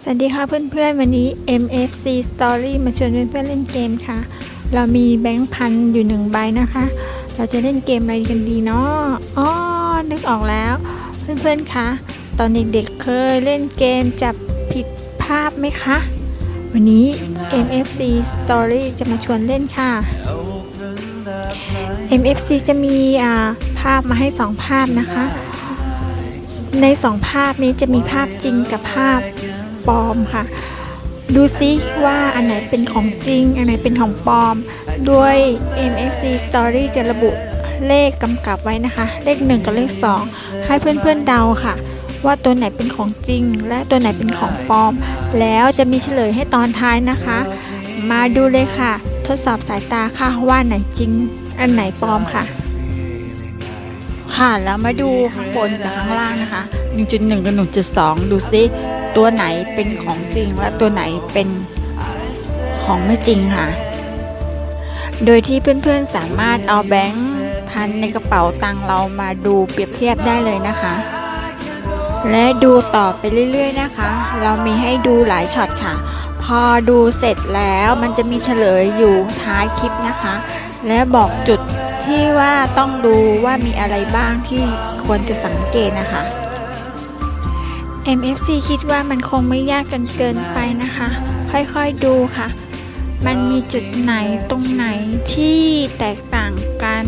สวัสดีค่ะเพื่อนๆ วันนี้ MFC Story มาชวนเพื่อนๆเล่นเกมค่ะ เรามีแบงค์พันอยู่หนึ่งใบนะคะ เราจะเล่นเกมอะไรกันดีเนาะอ๋อนึกออกแล้ว เพื่อนๆคะตอนเด็กๆเคยเล่นเกมจับผิดภาพไหมคะ วันนี้ MFC Story จะมาชวนเล่นค่ะ MFC จะมีภาพมาให้สองภาพนะคะ ในสองภาพนี้จะมีภาพจริงกับภาพปลอมค่ะ ดูซิว่าอันไหนเป็นของจริง อันไหนเป็นของปลอม ด้วย MFC Story จะระบุเลขกำกับไว้นะคะ เลข 1 กับเลข 2 ให้เพื่อนๆเดาค่ะ ว่าตัวไหนเป็นของจริง และตัวไหนเป็นของปลอม แล้วจะมีเฉลยให้ตอนท้ายนะคะ มาดูเลยค่ะ ทดสอบสายตาค่ะว่าไหนจริง อันไหนปลอมค่ะ ค่ะแล้วมาดูข้างบนกับข้างล่างนะคะ 1.1 กับ 1.2 ดูซิตัวไหนเป็นของจริงและตัวไหนเป็นของไม่จริงค่ะ โดยที่เพื่อนๆสามารถเอาแบงค์พันในกระเป๋าตังค์เรามาดูเปรียบเทียบได้เลยนะคะ และดูต่อไปเรื่อยๆนะคะ เรามีให้ดูหลายช็อตค่ะ พอดูเสร็จแล้วมันจะมีเฉลยอยู่ท้ายคลิปนะคะ และบอกจุดที่ว่าต้องดูว่ามีอะไรบ้างที่ควรจะสังเกตนะคะ MFC คิดว่ามันคงไม่ยากจนเกินไปนะคะ ค่อยๆดูค่ะ มันมีจุดไหนตรงไหนที่แตกต่างกัน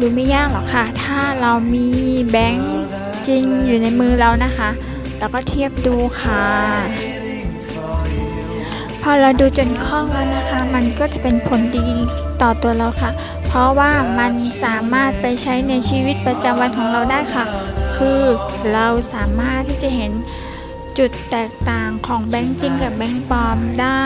ดูไม่ยากหรอกค่ะ ถ้าเรามีแบงค์จริงอยู่ในมือเรานะคะ แล้วก็เทียบดูค่ะ อเราดูจนคล่องแล้วนะคะ มันก็จะเป็นผลดีต่อตัวเราค่ะ เพราะว่ามันสามารถไปใช้ในชีวิตประจำวันของเราได้ค่ะ คือเราสามารถที่จะเห็นจุดแตกต่างของแบงค์จริงกับแบงค์ปลอมได้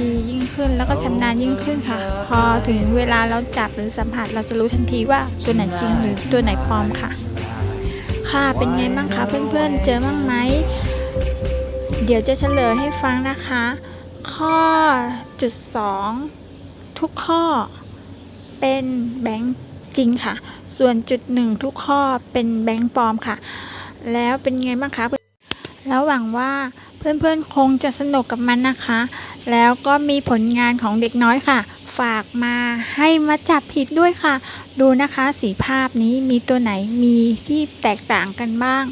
ดียิ่งขึ้นแล้วก็ชำนาญยิ่งขึ้นค่ะ พอถึงเวลาเราจับหรือสัมผัสเราจะรู้ทันทีว่าตัวไหนจริงหรือตัวไหนปลอมค่ะ ค่ะเป็นไงบ้างคะเพื่อนๆเจอบ้างไหมเดี๋ยวจะเฉลยให้ฟังนะคะ ข้อจุดสองทุกข้อเป็นแบงค์จริงค่ะ ส่วนจุดหนึ่งทุกข้อเป็นแบงค์ปลอมค่ะ แล้วเป็นไงบ้างคะแล้วหวังว่าเพื่อนๆคงจะสนุกกับมันนะคะ แล้วก็มีผลงานของเด็กน้อยค่ะ ฝากมาให้มาจับผิดด้วยค่ะ ดูนะคะสีภาพนี้มีตัวไหนมีที่แตกต่างกันบ้าง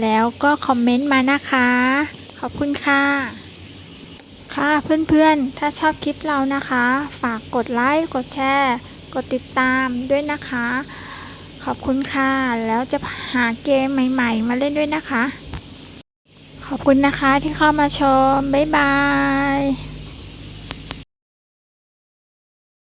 แล้วก็คอมเมนต์มานะคะ ขอบคุณค่ะ ค่ะเพื่อนๆ ถ้าชอบคลิปเรานะคะ ฝากกดไลค์ กดแชร์ กดติดตามด้วยนะคะ ขอบคุณค่ะ แล้วจะหาเกมใหม่ๆ มาเล่นด้วยนะคะ ขอบคุณนะคะที่เข้ามาชม บ๊ายบาย